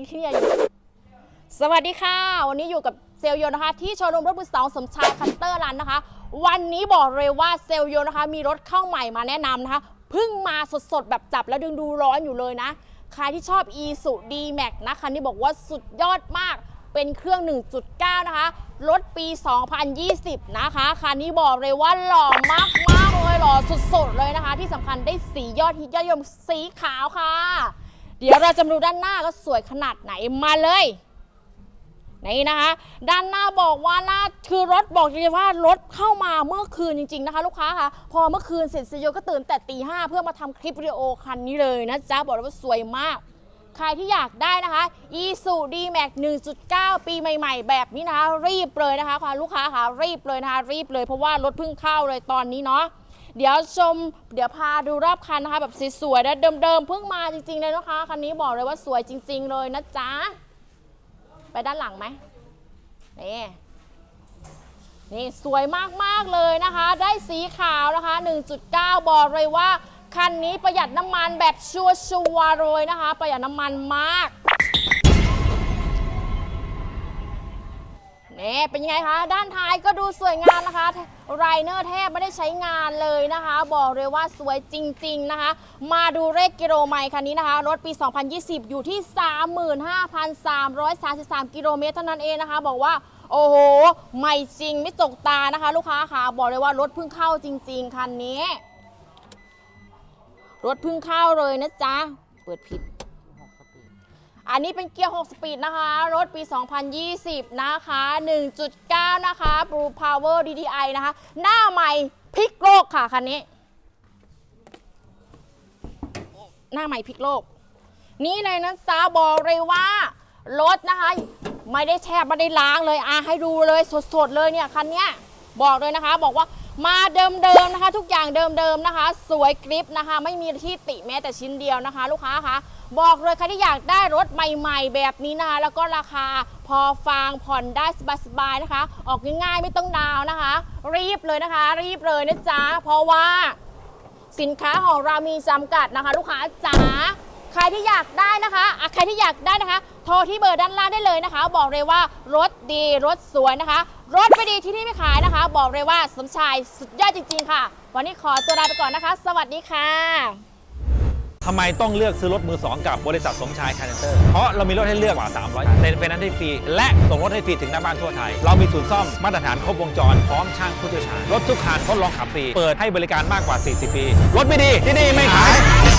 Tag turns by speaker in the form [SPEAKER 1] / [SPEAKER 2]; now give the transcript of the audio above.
[SPEAKER 1] งที่เนี่ยอยู่สวัสดีค่ะ วันนี้อยู่กับเซลล์โยนะคะ ที่โชว์รูมรถมือสองสมชายคันเตอร์รันนะคะ วันนี้บอกเลยว่าเซลล์โยนะคะ มีรถเข้าใหม่มาแนะนำนะคะเพิ่งมาสดๆ แบบจับแล้วดึงดูร้อนอยู่เลยนะ ใครที่ชอบ e s u d max นะคันนี้บอกว่าสุดยอดมากเป็นเครื่อง 1.9 นะคะ รถปี 2020 นะคะ คันนี้บอกเลยว่าหล่อมากมากๆเลยหล่อสุดๆ เลยนะคะ ที่สำคัญได้สียอดฮิตยอดยมสีขาวค่ะ เดี๋ยวเราจะมาดูด้านหน้าก็สวยขนาดไหนมาเลยนี่นะคะ ด้านหน้าบอกว่าหน้าคือรถบอกเลยว่ารถเข้ามาเมื่อคืนจริง ๆนะคะ ลูกค้าค่ะ พอเมื่อคืนเสร็จซีโยก็ตื่นแต่ตีห้าเพื่อมาทำคลิปวิดีโอคันนี้เลยนะจ๊ะ บอกเลยว่าสวยมากใครที่อยากได้นะคะ e s u d max 1.9 ปีใหม่ ๆ แบบนี้นะคะ รีบเลยนะคะค่ะลูกค้าค่ะรีบเลยนะคะ รีบเลยเพราะว่ารถเพิ่งเข้าเลยตอนนี้เนาะ เดี๋ยวชม เดี๋ยวพาดูรอบคันนะคะ แบบสวยๆนะเดิมๆเพิ่งมาจริงๆเลยนะคะคันนี้บอกเลยว่าสวยจริง ๆ เลยนะจ๊ะไปด้านหลังไหมนี่นี่สวยมากๆเลยนะคะ ได้สีขาวนะคะ 1.9 บอกเลยว่าคันนี้ประหยัดน้ำมันแบบชัวร์ๆเลยนะคะ ประหยัดน้ำมันมาก นี่เป็นยังไงคะ ด้านท้ายก็ดูสวยงามนะคะไรเนอร์แทบไม่ได้ใช้งานเลยนะคะ บอกเลยว่าสวยจริง ๆนะคะ มาดูเลขกิโลไมล์คันนี้นะคะ รถปี 2020 อยู่ที่ 35,333 กิโลเมตรเท่านั้นเองนะคะ บอกว่าโอ้โห ใหม่จริงไม่จกตานะคะ ลูกค้าค่ะ บอกเลยว่ารถเพิ่งเข้าจริง ๆ คันนี้ รถเพิ่งเข้าเลยนะจ๊ะ เปิดผิด อันนี้เป็นเกียร์ 6 สปีดนะคะ รถปี 2020 นะคะ 1.9 นะคะ Blue Power DDI นะคะ หน้าใหม่พลิกโลกค่ะคันนี้ หน้าใหม่พลิกโลก นี่เลยนะจ๊ะบอกเลยว่า รถนะคะ ไม่ได้แช่ไม่ได้ล้างเลยอะให้ดูเลยสดๆเลยเนี่ยคันเนี้ยบอกเลยนะคะ บอกว่า มาเดิมๆนะคะ ทุกอย่างเดิมๆนะคะ สวยกริปนะคะ ไม่มีที่ติแม้แต่ชิ้นเดียวนะคะ ลูกค้าคะบอกเลยใครที่อยากได้รถใหม่ๆ แบบนี้นะคะแล้วก็ราคาพอฟังผ่อนได้สบายๆนะคะ ออกง่ายๆไม่ต้องดาวน์นะคะ รีบเลยนะคะ รีบเลยนะจ๊ะเพราะว่าสินค้าของเรามีจำกัดนะคะ ลูกค้าจ๋า ใครที่อยากได้นะคะอะใครที่อยากได้นะคะ โทรที่เบอร์ด้านล่างได้เลยนะคะ บอกเลยว่ารถดีรถสวยนะคะ รถไม่ดีที่นี่ไม่ขายนะคะ บอกเลยว่าสมชายสุดยอดจริง ๆ ค่ะ วันนี้ขอตัวลาไปก่อนนะคะ สวัสดีค่ะ
[SPEAKER 2] ทำไมต้องเลือกซื้อรถมือ 2 กับบริษัทสมชายคาร์เนเตอร์ เพราะเรามีรถให้เลือกกว่า 300เซ็นเป็นนั้นให้ฟรี และส่งรถให้ฟรีถึงหน้าบ้านทั่วไทย เรามีศูนย์ซ่อมมาตรฐานครบวงจร พร้อมช่างผู้เชี่ยวชาญ รถทุกคันทดลองขับฟรี เปิดให้บริการมากกว่า 40 ปี รถไม่ดีที่นี่ไม่ขาย